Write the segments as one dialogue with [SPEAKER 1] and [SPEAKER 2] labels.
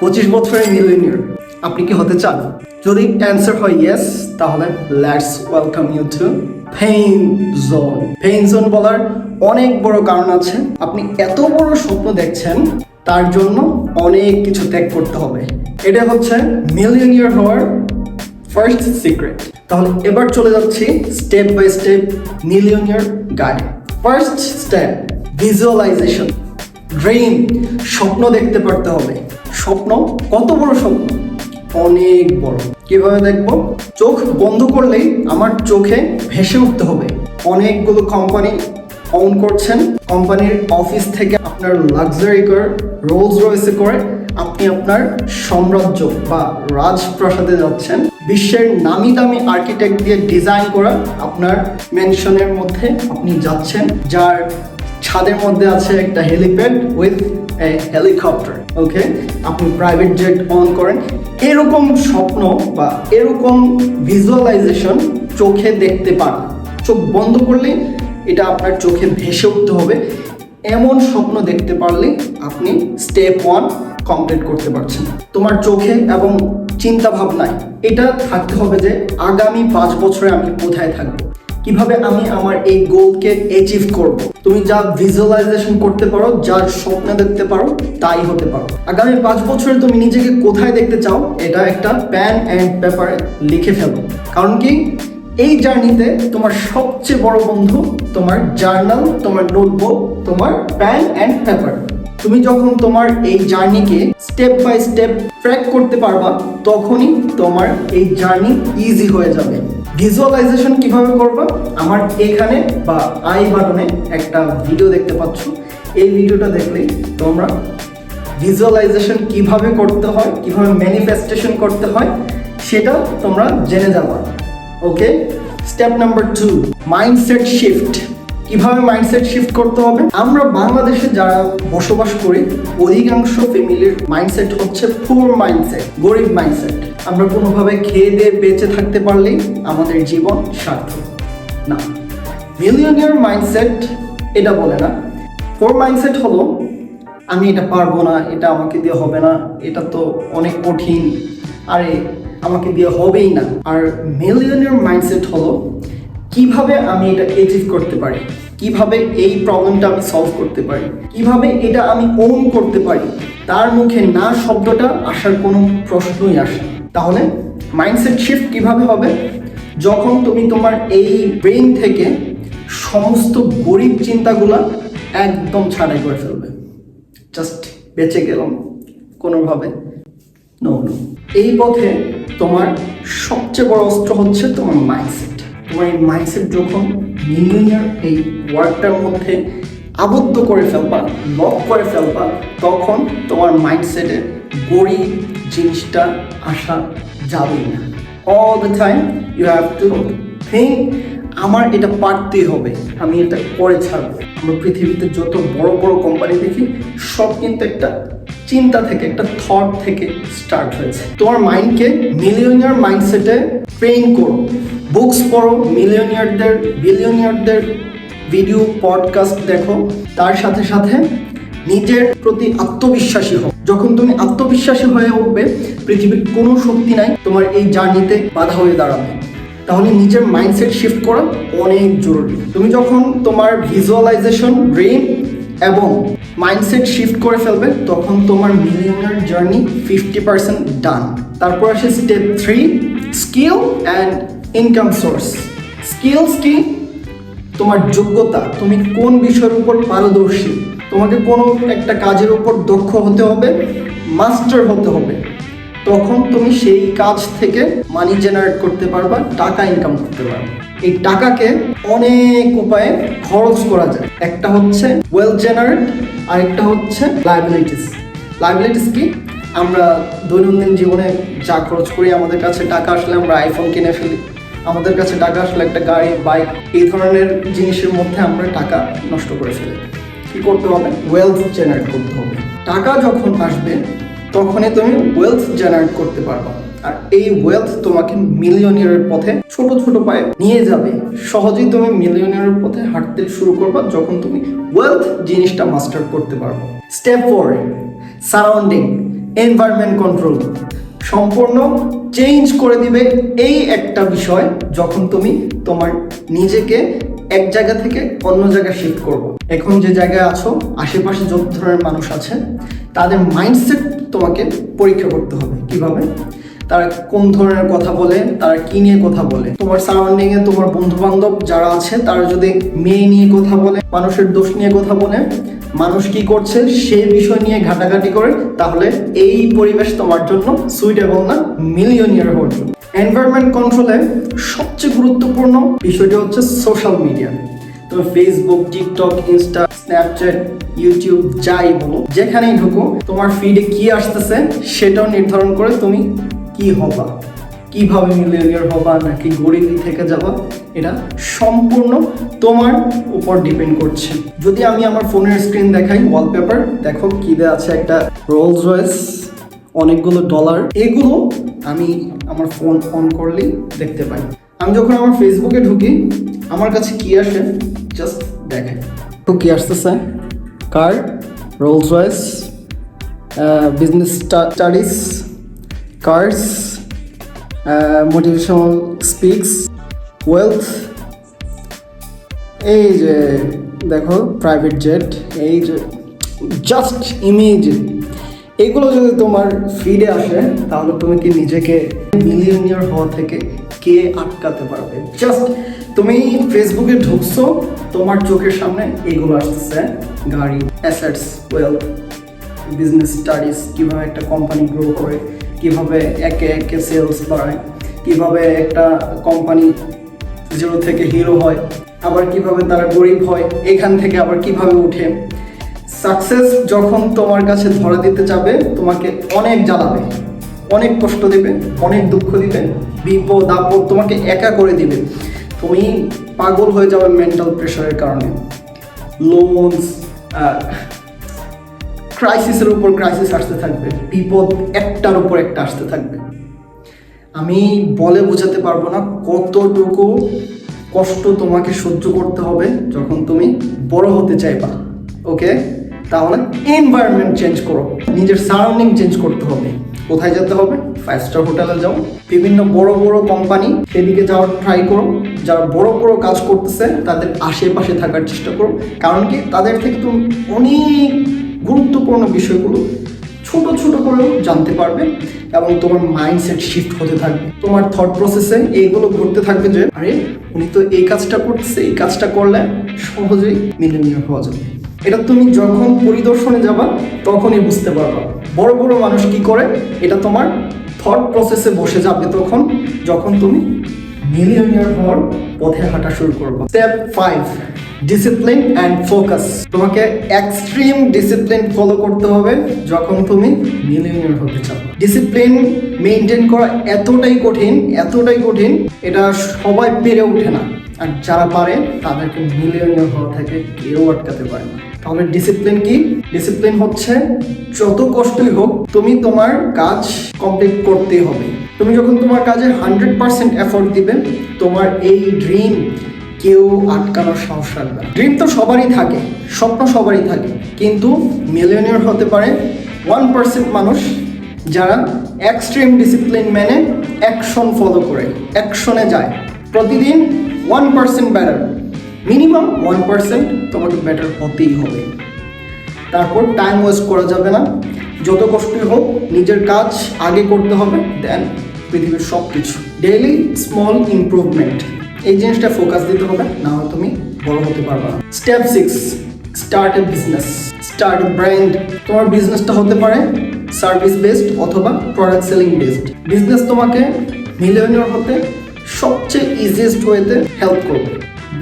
[SPEAKER 1] পঁচিশ বছরের মিলিয়নিয়ার আপনি কি হতে চান? যদি অ্যান্সার হয় ইয়েস তাহলে let's welcome you to pain zone pain zone বলার অনেক বড় কারণ আছে। আপনি এত বড় স্বপ্ন দেখছেন, তার জন্য অনেক কিছু ত্যাগ করতে হবে। এটা হচ্ছে মিলিয়নিয়ার হওয়ার ফার্স্ট সিক্রেট তাহলে এবার চলে যাচ্ছি step by step millionaire guide first step visualization dream স্বপ্ন দেখতে পারতে হবে। স্বপ্ন? কত বড় স্বপ্ন? অনেক বড়। কীভাবে দেখব? চোখ বন্ধ করলেই আমার চোখে ভেসে উঠতে হবে। অনেকগুলো কোম্পানি অন করছেন। কোম্পানির অফিস থেকে আপনার লাক্সারি করে রোলস রয়েছে করে আপনি আপনার সাম্রাজ্য বা রাজপ্রাসাদে যাচ্ছেন। বিশ্বের নামি দামি আর্কিটেক্ট দিয়ে ডিজাইন করা আপনার মেনশনের মধ্যে আপনি যাচ্ছেন। যার ছাদের মধ্যে আছে একটা helipad with a helicopter okay আপনি প্রাইভেট জেট অন করেন। এরকম স্বপ্ন বা এরকম ভিজুয়ালাইজেশন চোখে দেখতে পান। চোখ বন্ধ করলে এটা আপনার চোখে ভেসে উঠতে হবে। এমন স্বপ্ন দেখতে পারলে আপনি স্টেপ ওয়ান কমপ্লিট করতে পারছেন। তোমার চোখে এবং চিন্তা ভাবনায় এটা থাকতে হবে যে আগামী পাঁচ বছরে আমি কোথায় থাকব। কীভাবে আমি আমার এই গোলকে অ্যাচিভ করব। তুমি যা ভিজুয়ালাইজেশন করতে পারো, যার স্বপ্ন দেখতে পারো, তাই হতে পারো। আগামী পাঁচ বছরে তুমি নিজেকে কোথায় দেখতে চাও, এটা একটা প্যান অ্যান্ড পেপারে লিখে ফেলো। কারণ কি? এই জার্নিতে তোমার সবচেয়ে বড় বন্ধু তোমার জার্নাল, তোমার নোটবুক তোমার প্যান অ্যান্ড পেপার তুমি যখন তোমার এই জার্নিকে স্টেপ বাই স্টেপ ট্র্যাক করতে পারবা, তখনই তোমার এই জার্নি ইজি হয়ে যাবে। ভিজুয়ালাইজেশন কীভাবে করবা? আমার এখানে বা আই বাটনে একটা ভিডিও দেখতে পাচ্ছ। এই ভিডিওটা দেখলেই তোমরা ভিজুয়ালাইজেশন কীভাবে করতে হয়, কীভাবে ম্যানিফেস্টেশন করতে হয়, সেটা তোমরা জেনে যাবা। Okay step number two mindset shift কীভাবে মাইন্ডসেট শিফট করতে হবে? আমরা বাংলাদেশে যারা বসবাস করি, অধিকাংশ ফ্যামিলির মাইন্ডসেট হচ্ছে পুর মাইন্ডসেট গরিব মাইন্ডসেট আমরা কোনোভাবে খেয়ে দিয়ে বেঁচে থাকতে পারলেই আমাদের জীবন সার্থক। না মিলিয়নিয়ার মাইন্ডসেট এটা বলে না। পোর মাইন্ডসেট হলো, আমি এটা পারব না, এটা আমাকে দিয়ে হবে না, এটা তো অনেক কঠিন। আরে, আমাকে দিয়ে হবেই না। আর মিলিয়নের মাইন্ডসেট হলো কীভাবে আমি এটা অ্যাচিভ করতে পারি? কীভাবে এই প্রবলেমটা আমি সলভ করতে পারি? কীভাবে এটা আমি ওন করতে পারি? তার মুখে না শব্দটা আসার কোনো প্রশ্নই আসে তাহলে মাইন্ডসেট শিফট কীভাবে হবে? যখন তুমি তোমার এই ব্রেন থেকে সমস্ত গরিব চিন্তাগুলা একদম ছাড়াই করে ফেলবে। জাস্ট বেঁচে গেলাম কোনোভাবে। নো নো এই পথে তোমার সবচেয়ে বড় অস্ত্র হচ্ছে তোমার মাইন্ডসেট তোমার এই মাইন্ডসেট যখন মিলিয়নিয়ার এই ওয়ার্ডটার মধ্যে আবদ্ধ করে ফেলবা লক করে ফেলবা, তখন তোমার মাইন্ডসেটে গরিব জিনিসটা আসা যাবেই না। All the time you have to think আমার এটা পারতেই হবে, আমি এটা করে ছাড়বো। আমরা পৃথিবীতে যত বড় বড় কোম্পানি দেখি, সব কিন্তু একটা চিন্তা থেকে, একটা থট থেকে স্টার্ট হয়েছে। তোমার মাইন্ডকে মিলিয়নিয়ার মাইন্ডসেটে ট্রেন করো। বুকস পড়ো, মিলিয়নিয়ারদের, বিলিয়নিয়ারদের ভিডিও পডকাস্ট দেখো। তার সাথে সাথে নিজের প্রতি আত্মবিশ্বাসী হও। যখন তুমি আত্মবিশ্বাসী হয়ে উঠবে, পৃথিবীর কোনো শক্তি নাই, তোমার এই জার্নিতে বাধা হয়ে দাঁড়াবে। তাহলে নিজের মাইন্ডসেট শিফট করা অনেক জরুরি। তুমি যখন তোমার ভিজুয়ালাইজেশন ব্রেন এবং মাইন্ডসেট শিফট করে ফেলবে, তখন তোমার millionaire journey fifty percent done তারপর আসে step three skill and income source skills কি? তোমার যোগ্যতা, তুমি কোন বিষয়ের উপর পারদর্শী? তোমাকে কোনো একটা কাজের উপর দক্ষ হতে হবে মাস্টার হতে হবে। তখন তুমি সেই কাজ থেকে মানি জেনারেট করতে পারবা, টাকা ইনকাম করতে পারবা। এই টাকাকে অনেক উপায়ে খরচ করা যায়। একটা হচ্ছে ওয়েলথ জেনারেট আরেকটা হচ্ছে লাইবিলিটিস লাইবিলিটিস কি? আমরা দৈনন্দিন জীবনে যা খরচ করি, আমাদের কাছে টাকা আসলে আমরা আইফোন কিনে ফেলি। আমাদের কাছে টাকা আসলে একটা গাড়ি বাইক এই ধরনের জিনিসের মধ্যে আমরা টাকা নষ্ট করে ফেলি। কি করতে হবে? ওয়েলথ জেনারেট করতে হবে। টাকা যখন আসবে, তখনই তুমি ওয়েলথ জেনারেট করতে পারবে। আর এই ওয়েলথ তোমাকে মিলিয়নিয়ারের পথে ছোট ছোট পায়ে নিয়ে যাবে। সহজেই তুমি মিলিয়নিয়ারের পথে হাঁটতে শুরু করবা যখন তুমি ওয়েলথ জিনিসটা মাস্টার করতে পারবে। Step four surrounding environment control সম্পূর্ণ চেঞ্জ করে দিবে এই একটা বিষয় যখন তুমি তোমার নিজেকে এক জায়গা থেকে অন্য জায়গায় শিফট করব। এখন যে জায়গায় আছো, আশেপাশে যত ধরনের মানুষ আছে, তাদের মাইন্ডসেট তোমাকে পরীক্ষা করতে হবে। কীভাবে? তারা কোন ধরনের কথা বলে, তারা কি নিয়ে কথা বলে? তোমার সারাউন্ডিং এ তোমার বন্ধু বান্ধব যারা আছে, তারা যদি মেয়ে নিয়ে কথা বলে, মানুষের দোষ নিয়ে কথা বলে মানুষ কি করছে? সেই বিষয় নিয়ে ঘাটাঘাটি করে, তাহলে এই পরিবেশ তোমার জন্য সুইটেবল না মিলিয়নিয়ার হওয়ার জন্য। এনভায়রনমেন্ট কন্ট্রোলে সবচেয়ে গুরুত্বপূর্ণ বিষয়টি হচ্ছে সোশ্যাল মিডিয়া তো Facebook TikTok Insta Snapchat YouTube যাই বলো, যেখানেই ঢুকো, তোমার ফিডে কি আসতেছে, সেটাও নির্ধারণ করে তুমি কি হবা। কীভাবে মিলিয়নিয়ার হবা, নাকি গরিব থেকে যাবা, এটা সম্পূর্ণ তোমার উপর ডিপেন্ড করছে। যদি আমি আমার ফোনের স্ক্রিন দেখাই ওয়ালপেপার দেখো কি দেয়া আছে একটা রোলস রয়েস অনেকগুলো ডলার এগুলো আমি আমার ফোন অন করলেই দেখতে পাই। আমি যখন আমার ফেসবুকে ঢুকি, আমার কাছে কি আসে? জাস্ট দেখে। তো কি আসতেছে? কার? Rolls Royce business studies cars motivational speaks wealth এই যে, দেখো প্রাইভেট জেট এই যে জাস্ট ইমেজ এগুলো যদি তোমার ফিডে আসে, তাহলে তুমি কি নিজেকে মিলিয়নিয়ার হওয়া থেকে কে আটকাতে পারবে? জাস্ট তুমি ফেসবুকে ঢুকছো, তোমার চোখের সামনে এগুলো আসতেছে, গাড়ি অ্যাসেটস ওয়েলথ বিজনেস স্টাডিজ কীভাবে একটা কোম্পানি গ্রো করে কীভাবে একে একে সেলস বাড়ায়, কীভাবে একটা কোম্পানি জিরো থেকে হিরো হয়, আবার কীভাবে তারা গরিব হয়, এখান থেকে আবার কীভাবে উঠে। সাকসেস যখন তোমার কাছে ধরা দিতে যাবে তোমাকে অনেক জ্বালাবে, অনেক কষ্ট দিবে, অনেক দুঃখ দিবে, বিপদ, আপদ তোমাকে একা করে দিবে। তুমি পাগল হয়ে যাবে মেন্টাল প্রেশারের কারণে। লোনস ক্রাইসিসের উপর ক্রাইসিস আসতে থাকবে, বিপদ একটার উপর একটা আসতে থাকবে। আমি বলে বোঝাতে পারব না কতটুকু কষ্ট তোমাকে সহ্য করতে হবে যখন তুমি বড় হতে চাইবা, ওকে? তাহলে এনভায়রনমেন্ট চেঞ্জ করো, নিজের সারাউন্ডিং চেঞ্জ করতে হবে। কোথায় যেতে হবে? ফাইভ স্টার হোটেলে যাও। বিভিন্ন বড় বড় কোম্পানি সেদিকে যাওয়ার ট্রাই করো। যারা বড় বড় কাজ করতেছে, তাদের আশেপাশে থাকার চেষ্টা করো। কারণ কি? তাদের থেকে তুমি অনেক গুরুত্বপূর্ণ বিষয়গুলো ছোট ছোট করেও জানতে পারবে এবং তোমার মাইন্ডসেট শিফট হতে থাকবে। তোমার থট প্রসেসে এইগুলো ঘুরতে থাকবে যে, আরে, উনি তো এই কাজটা করতেছে, এই কাজটা করলে সহজেই মিলিয়নিয়ার হওয়া যাবে। এটা তুমি যখন পরিদর্শনে যাবা, তখনই বুঝতে পারবা বড় বড় মানুষ কি করে, এটা তোমার থট প্রসেসে বসে যাবে তখন যখন তুমি মিলিয়নিয়ার হওয়ার পথে হাঁটা শুরু করবা। Step five discipline and focus তোমাকে এক্সট্রিম ডিসিপ্লিন ফলো করতে হবে যখন তুমি মিলিয়নিয়ার হতে চাও। ডিসিপ্লিন মেনটেন করা এতটাই কঠিন এতটাই কঠিন, এটা সবাই পেরে ওঠে না। আর যারা পারে, তাদেরকে মিলিয়নিয়ার হওয়া থেকে কেউ আটকাতে পারে না। তাহলে ডিসিপ্লিন কি? ডিসিপ্লিন হচ্ছে যত কষ্টই হোক, তুমি তোমার কাজ কমপ্লিট করতেই হবে। তুমি যখন তোমার কাজে হান্ড্রেড পার্সেন্ট এফোর্ট দিবে, তোমার এই ড্রিম কেউ আটকানোর সাহস না। ড্রিম তো সবারই থাকে, স্বপ্ন সবারই থাকে, কিন্তু মিলিয়নিয়ার হতে পারে ওয়ান পার্সেন্ট মানুষ যারা এক্সট্রিম ডিসিপ্লিন মেনে অ্যাকশন ফলো করে অ্যাকশনে যায়। প্রতিদিন one percent better minimum one percent তোমাকে ব্যাটার হতেই হবে। তারপর টাইম ওয়েস্ট করা যাবে না, যত কষ্টই হোক, নিজের কাজ আগে করতে হবে দেন পৃথিবীর সব কিছু ডেইলি স্মল ইমপ্রুভমেন্ট এই জিনিসটা ফোকাস দিতে হবে না হলে তুমি বড় হতে পারবে না। Step six start a business start brand তোমার বিজনেসটা হতে পারে সার্ভিস বেসড অথবা প্রোডাক্ট সেলিং বেসড বিজনেস তোমাকে মিলিয়নিয়ার হতে সবচেয়ে ইজিয়েস্ট ওয়েতে হেল্প করবে।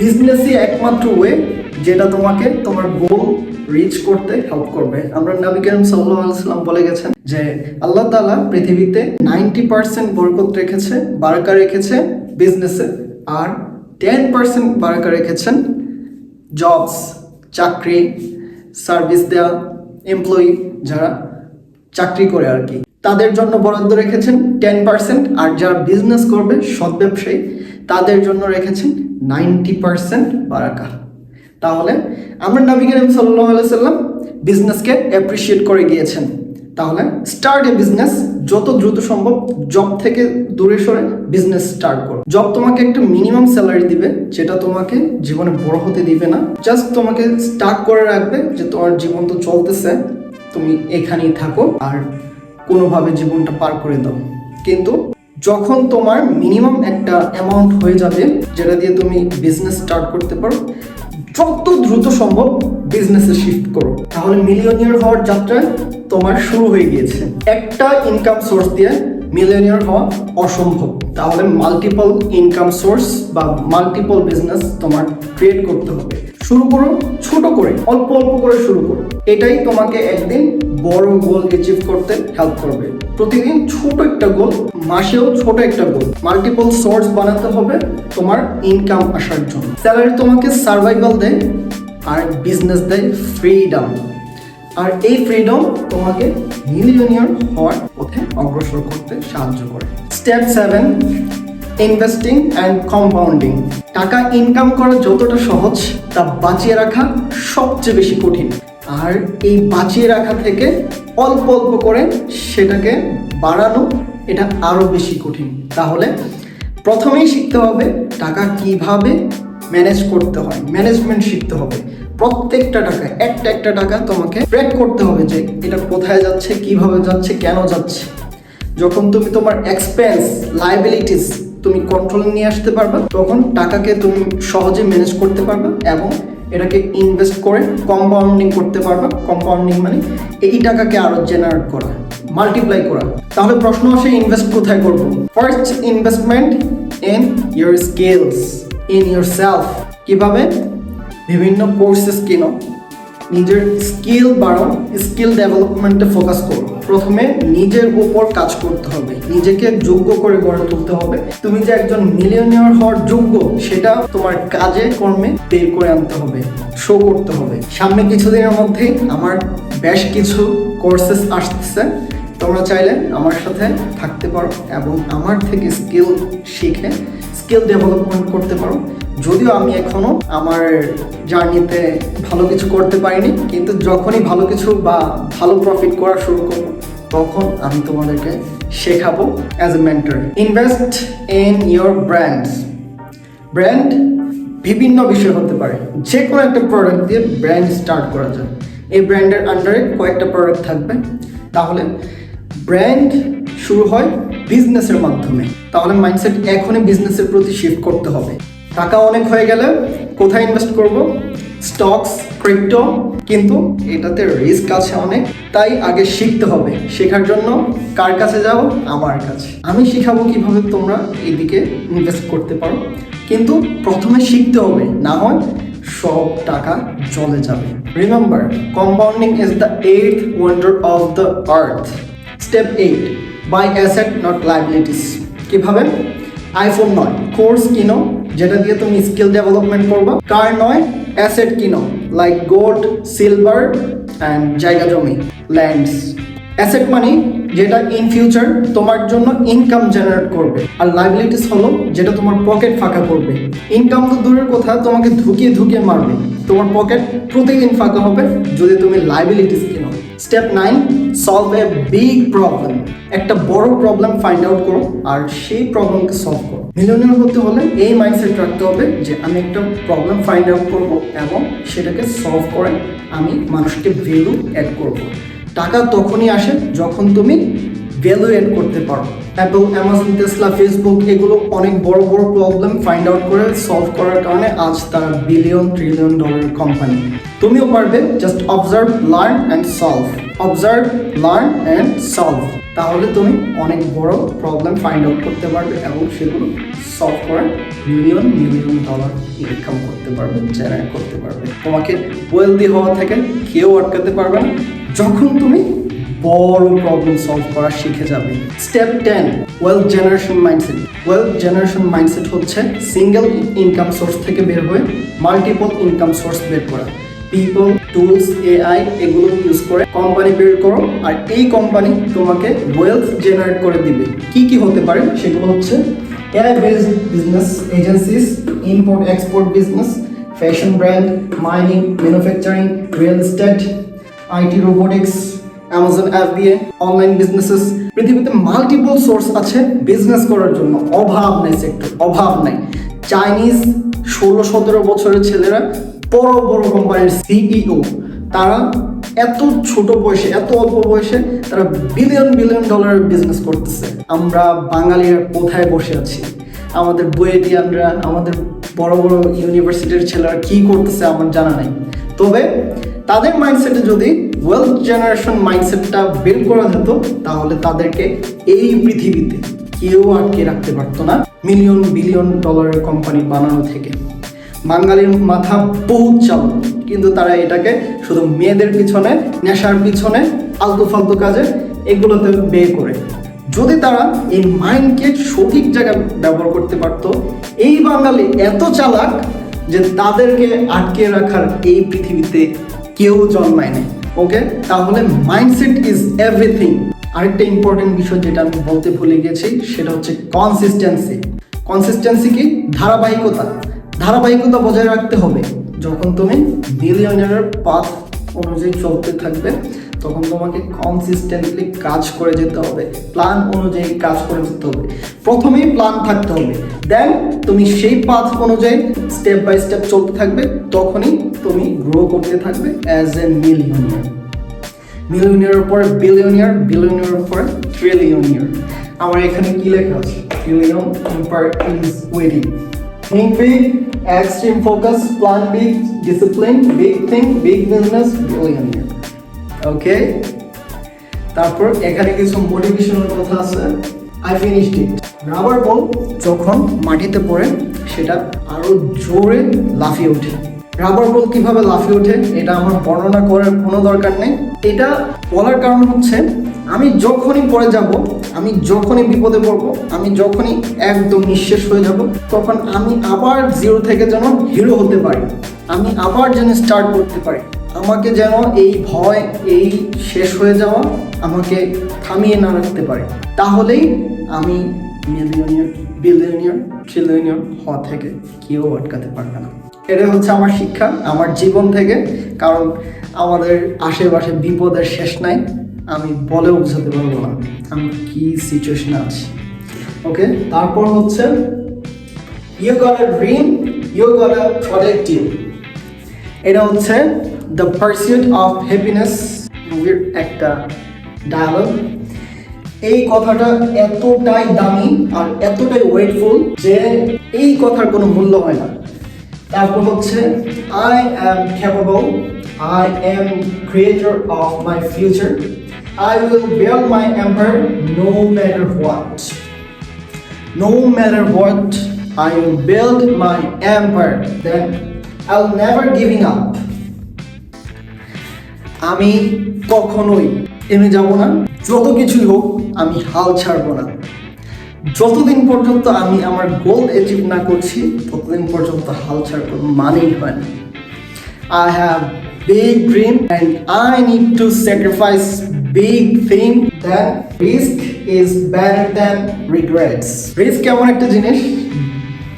[SPEAKER 1] বিজনেসই একমাত্র ওয়ে যেটা তোমাকে তোমার গোল রিচ করতে হেল্প করবে। আমরা নবী করিম সাল্লাহ বলে গেছেন যে, আল্লাহ তাআলা পৃথিবীতে নাইনটি পার্সেন্ট বরকত রেখেছে, বারাকা রেখেছে বিজনেসে আর টেন পার্সেন্ট বারাকা রেখেছেন জবস চাকরি সার্ভিস দেওয়া এমপ্লয়ি যারা চাকরি করে আর কি। তাদের জন্য বরাদ্দ রেখেছেন টেন পার্সেন্ট আর যারা বিজনেস করবে, সৎ ব্যবসায়ী, তাদের জন্য রেখেছেন নাইনটি পার্সেন্ট বারাকা। তাহলে আমরা নবী সাল্লাহ সাল্লাম বিজনেসকে অ্যাপ্রিসিয়েট করে গিয়েছেন। তাহলে স্টার্ট এ বিজনেস যত দ্রুত সম্ভব জব থেকে দূরে সরে বিজনেস স্টার্ট করো। জব তোমাকে একটা মিনিমাম স্যালারি দিবে, যেটা তোমাকে জীবনে বড় হতে দিবে না। জাস্ট তোমাকে স্টার্ট করে রাখবে যে তোমার জীবন তো চলতেছে, তুমি এখানেই থাকো আর কোনোভাবে জীবনটা পার করে দাও। কিন্তু যখন তোমার মিনিমাম একটা অ্যামাউন্ট হয়ে যাবে, যেটা দিয়ে তুমি বিজনেস স্টার্ট করতে পারো যত দ্রুত সম্ভব বিজনেসে শিফট করো। তাহলে মিলিয়নিয়ার হওয়ার যাত্রা তোমার শুরু হয়ে গিয়েছে। একটা ইনকাম সোর্স দিয়ে মিলিয়নিয়ার হওয়া অসম্ভব। তাহলে মাল্টিপল ইনকাম সোর্স বা মাল্টিপল বিজনেস তোমার ক্রিয়েট করতে হবে। শুরু করো, ছোট করে, অল্প অল্প করে শুরু করো। এটাই তোমাকে একদিন বড় গোল অ্যাচিভ করতে হেল্প করবে। প্রতিদিন ছোট একটা গোল মাসেও ছোট একটা গোল মাল্টিপল সোর্স বানাতে হবে তোমার ইনকাম আসার জন্য। স্যালারি তোমাকে সার্ভাইভাল দেয় আর বিজনেস দেয় ফ্রিডম আর এই ফ্রিডম তোমাকে মিলিয়নিয়ার হওয়ার অগ্রসর করতে সাহায্য করে। Step seven investing and compounding টাকা ইনকাম করা যতটা সহজ, তা বাঁচিয়ে রাখা সবচেয়ে বেশি কঠিন। আর এই বাঁচিয়ে রাখা থেকে অল্প অল্প করে সেটাকে বাড়ানো, এটা আরও বেশি কঠিন। তাহলে প্রথমেই শিখতে হবে টাকা কীভাবে ম্যানেজ করতে হয় ম্যানেজমেন্ট শিখতে হবে। প্রত্যেকটা টাকা, একটা একটা টাকা তোমাকে ট্র্যাক করতে হবে যে এটা কোথায় যাচ্ছে, কীভাবে যাচ্ছে, কেন যাচ্ছে। যখন তুমি তোমার এক্সপেন্স লাইবিলিটিস তুমি কন্ট্রোলে নিয়ে আসতে পারবে, তখন টাকাকে তুমি সহজে ম্যানেজ করতে পারবে এবং এটাকে ইনভেস্ট করে কম্পাউন্ডিং করতে পারবে। কম্পাউন্ডিং মানে এই টাকাকে আরও জেনারেট করা মাল্টিপ্লাই করা। তাহলে প্রশ্ন আসে ইনভেস্ট কোথায় করব? First investment in your skills in your self কীভাবে? বিভিন্ন কোর্সেস কিনো। নিজের স্কিল বাড়াও স্কিল ডেভেলপমেন্টে ফোকাস করো। প্রথমে নিজের উপর কাজ করতে হবে। নিজেকে যোগ্য করে গড়ে তুলতে হবে। তুমি যে একজন মিলিয়নিয়ার হওয়ার যোগ্য, সেটা তোমার কাজে, কর্মে বের করে আনতে হবে শো করতে হবে। সামনে কিছুদিনের মধ্যেই আমার বেশ কিছু কোর্সেস আসতেছে। তোমরা চাইলে আমার সাথে থাকতে পারো এবং আমার থেকে স্কিল শিখে স্কিল ডেভেলপমেন্ট করতে পারো। যদিও আমি এখনও আমার জার্নিতে ভালো কিছু করতে পারিনি, কিন্তু যখনই ভালো কিছু বা ভালো প্রফিট করা শুরু করব তখন আমি তোমাদেরকে শেখাবো as a mentor invest in your brands brand বিভিন্ন বিষয় হতে পারে। যে কোনো একটা প্রোডাক্ট দিয়ে ব্র্যান্ড স্টার্ট করা যায়। এই ব্র্যান্ডের আন্ডারে কয়েকটা প্রোডাক্ট থাকবে। তাহলে ব্র্যান্ড শুরু হয় বিজনেসের মাধ্যমে। তাহলে মাইন্ডসেট এখনই বিজনেসের প্রতি শিফট করতে হবে। টাকা অনেক হয়ে গেলে কোথায় ইনভেস্ট করব? স্টকস, ক্রিপ্টো, কিন্তু এটাতে রিস্ক আছে অনেক, তাই আগে শিখতে হবে। শেখার জন্য কার কাছে যাও? আমার কাছে। আমি শিখাবো কীভাবে তোমরা এদিকে ইনভেস্ট করতে পারো। কিন্তু প্রথমে শিখতে হবে, না হয় সব টাকা চলে যাবে। Remember compounding is the eight wonder of the earth step eight buy asset not liabilities কীভাবে? আইফোন নয় কোর্স কিনো, যেটা দিয়ে তুমি স্কিল ডেভেলপমেন্ট করবা। কার নয় অ্যাসেট কিনো লাইক গোল্ড সিলভার অ্যান্ড জায়গা জমি ল্যান্ডস অ্যাসেট মানি যেটা ইন ফিউচার তোমার জন্য ইনকাম জেনারেট করবে আর লাইবিলিটিস হলো যেটা তোমার পকেট ফাঁকা করবে। ইনকাম তো দূরের কথা, তোমাকে ধুকিয়ে ধুকিয়ে মারবে। তোমার পকেট প্রতিদিন ফাঁকা হবে যদি তুমি লাইবিলিটিস কিনো। Step nine solve a big problem একটা বড় প্রবলেম ফাইন্ড আউট করো, আর সেই প্রবলেমকে সলভ করো। মিলিয়নিয়ার হতে হলে এই মাইন্ডসেট রাখতে হবে যে আমি একটা প্রবলেম ফাইন্ড আউট করব এবং সেটাকে সলভ করে আমি মানুষকে ভ্যালু অ্যাড করব। টাকা তখনই আসে যখন তুমি ভ্যালু এড করতে পারো। অ্যাপল অ্যামাজন টেসলা ফেসবুক এগুলো অনেক বড় বড় প্রবলেম ফাইন্ড আউট করে সলভ করার কারণে আজ তারা বিলিয়ন ট্রিলিয়ন ডলার কোম্পানি তুমিও পারবে just observe learn and solve observe learn and solve তাহলে তুমি অনেক বড় প্রবলেম ফাইন্ড আউট করতে পারবে এবং সেগুলো সলভ করে মিলিয়ন মিলিয়ন ডলার ইনকাম করতে পারবে জেনারেট করতে পারবে। তোমাকে ওয়েলদি হওয়া থেকে কেউ আটকাতে পারবে না। যখন তুমি বড় প্রবলেম সলভ করা শিখে যাবে। Step ten wealth generation mindset wealth generation mindset হচ্ছে সিঙ্গেল ইনকাম সোর্স থেকে বের হয়ে মাল্টিপল ইনকাম সোর্স বের করা। পিপল টুলস এআই এগুলো ইউজ করে কোম্পানি বের করো আর এই কোম্পানি তোমাকে ওয়েলথ জেনারেট করে দিবে। কি কি হতে পারে সেগুলো হচ্ছে AI based business agencies import export business fashion brand mining manufacturing real estate IT robotics Amazon FBA online businesses পৃথিবীতে মাল্টিপল সোর্স আছে বিজনেস করার জন্য। অভাব নেই সেক্টর অভাব নাই। চাইনিজ ষোলো সতেরো বছরের ছেলেরা বড় বড় কোম্পানির সিইও তারা এত ছোট বয়সে, এত অল্প বয়সে তারা বিলিয়ন বিলিয়ন ডলারের বিজনেস করতেছে। আমরা বাঙালিরা কোথায় বসে আছি? আমাদের বুয়েটিয়ানরা, আমাদের বড় বড় ইউনিভার্সিটির ছেলেরা কি করতেছে আমার জানা নাই। তবে তাদের মাইন্ডসেটে যদি ওয়েলথ জেনারেশন মাইন্ডসেটটা বের করা যেত, তাহলে তাদেরকে এই পৃথিবীতে কেউ আটকে রাখতে পারতো না। মিলিয়ন বিলিয়ন ডলারের কোম্পানি বানানো থেকে। বাঙালির মাথা বহুত চালু কিন্তু তারা এটাকে শুধু মেয়েদের পিছনে, নেশার পিছনে আলতু ফালতু কাজে এগুলোতে বের করে। যদি তারা এই মাইন্ডকে সঠিক জায়গায় ব্যবহার করতে পারতো, এই বাঙালি এত চালাক যে তাদেরকে আটকে রাখার এই পৃথিবীতে কেউ জন্মায় নাই ওকে তাহলে মাইন্ডসেট ইজ এভরিথিং আরেকটা ইম্পর্টেন্ট বিষয় যেটা আমি বলতে ভুলে গেছি, সেটা হচ্ছে কনসিস্টেন্সি কনসিস্টেন্সি কি? ধারাবাহিকতা। ধারাবাহিকতা বজায় রাখতে হবে। যখন তুমি মিলিয়নের পাথ অনুযায়ী চলতে থাকবে তখন তোমাকে কনসিস্টেন্টলি কাজ করে যেতে হবে। প্ল্যান অনুযায়ী কাজ করে যেতে হবে। প্রথমেই প্ল্যান থাকতে হবে। দেন তুমি সেই পাথ অনুযায়ী স্টেপ বাই স্টেপ চলতে থাকবে। তখনই তুমি গ্রো করতে থাকবে অ্যাজ এ মিলিয়নিয়ার মিলিয়নিয়ার পরে বিলিয়নিয়ার বিলিয়নিয়ার পরে ট্রিলিয়নিয়ার আমার এখানে কি লেখা আছে? Trillion empire is waiting Think big, extreme focus, plan big, discipline, big think, big business, billionaire. Okay তারপর এখানে কিছু মোটিভেশনাল কথা আছে। I finished it rubber ball যখন মাটিতে পড়ে, সেটা আরও জোরে লাফিয়ে ওঠে। রাবার বল কীভাবে লাফিয়ে ওঠে, এটা আমার বর্ণনা করার কোনো দরকার নেই। এটা বলার কারণ হচ্ছে, আমি যখনই পড়ে যাব, আমি যখনই বিপদে পড়ব, আমি যখনই একদম নিঃশেষ হয়ে যাব, তখন আমি আবার জিরো থেকে যেন হিরো হতে পারি। আমি আবার যেন স্টার্ট করতে পারি। আমাকে যেন এই ভয়, এই শেষ হয়ে যাওয়া আমাকে থামিয়ে না রাখতে পারে। তাহলেই আমি মিলিয়নিয়ার বিলিয়নিয়ার ট্রিলিয়নিয়ার হওয়া থেকে কেউ আটকাতে পারবে না। এটা হচ্ছে আমার শিক্ষা, আমার জীবন থেকে, কারণ আমাদের আশেপাশে বিপদের শেষ নাই, আমি বলে বোঝাতে পারব না আমি কি সিচুয়েশনে আছি। ওকে তারপর হচ্ছে you got a dream you got a project এটা হচ্ছে দ্য পার্সিউট অফ হ্যাপিনেস মুভির একটা ডায়ালগ এই কথাটা এতটাই দামি আর এতটাই ওয়েটফুল যে এই কথার কোনো মূল্য হয় না তারপর হচ্ছে I am capable I am creator of my future I will build my empire no matter what No matter what, I will build my empire. Then I'll never giving up. আমি কখনোই থেমে যাব না। যত কিছুই হোক, আমি হাল ছাড়বো না। যতদিন পর্যন্ত আমি আমার গোল অ্যাচিভ না করছি, ততদিন পর্যন্ত হাল ছাড়বো মানেই হয় না। I have big dream and I need to sacrifice big thing that risk is better than regrets. Risk এমন একটা জিনিস,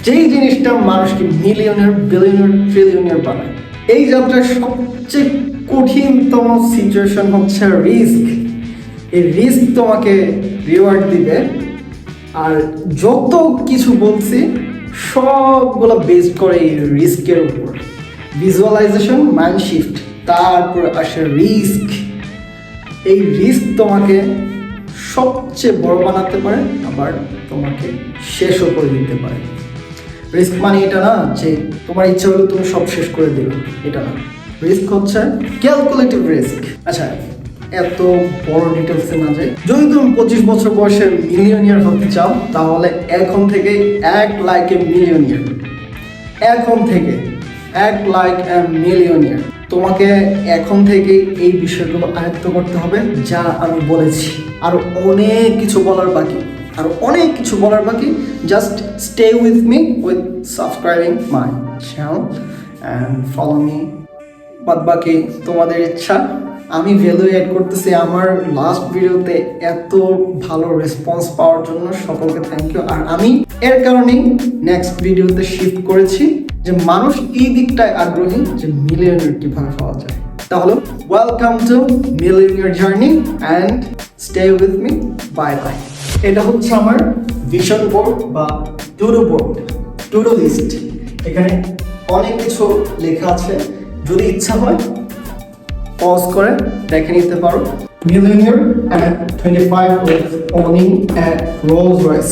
[SPEAKER 1] যেই জিনিসটা মানুষকে মিলিয়নের বিলিয়নের ট্রিলিয়নের বানায়। এই যাত্রার সবচেয়ে কঠিনতম সিচুয়েশন হচ্ছে রিস্ক এই রিস্ক তোমাকে রিওয়ার্ড দিবে। আর যত কিছু বলছি, সবগুলো বেসড করে এই রিস্কের উপর। ভিজুয়ালাইজেশন মাইন্ড শিফট তারপর আসে রিস্ক এই রিস্ক তোমাকে সবচেয়ে বড় বানাতে পারে, আবার তোমাকে শেষও করে দিতে পারে। রিস্ক মানে এটা না, যে তোমার ইচ্ছা হলে তুমি সব শেষ করে দিবে, এটা না। রিস্ক হচ্ছে ক্যালকুলেটিভ রিস্ক আচ্ছা এত বড় ডিটেলসে না যাই যদি তুমি পঁচিশ বছর বয়সে মিলিয়নিয়ার হতে চাও, তাহলে এখন থেকে এক লাইকে মিলিয়নিয়ার এখন থেকে এক লাইক মিলিয়নিয়ার তোমাকে এখন থেকে এই বিষয়গুলো আয়ত্ত করতে হবে, যা আমি বলেছি। আর অনেক কিছু বলার বাকি। আর অনেক কিছু বলার বাকি। Just stay with me with subscribing my channel and follow me বাদ বাকি তোমাদের ইচ্ছা, আমি ভ্যালু অ্যাড করতেছি আমার লাস্ট ভিডিওতে এত ভালো রেসপন্স পাওয়ার জন্য সকলকে থ্যাংক ইউ আর আমি এর কারণেই নেক্সট ভিডিওতে শিফট করেছি যে মানুষ এই দিকটায় আগ্রহী যে মিলিয়নের কীভাবে পাওয়া যায়। তাহলে welcome to millionaire journey and stay with me bye bye এটা হচ্ছে আমার ভিশন বোর্ড বা টুডো বোর্ড টুডো লিস্ট এখানে অনেক কিছু লেখা আছে। যদি ইচ্ছা হয় পজ করে দেখে নিতে পারো। Millionaire at twenty five owning at Rolls Royce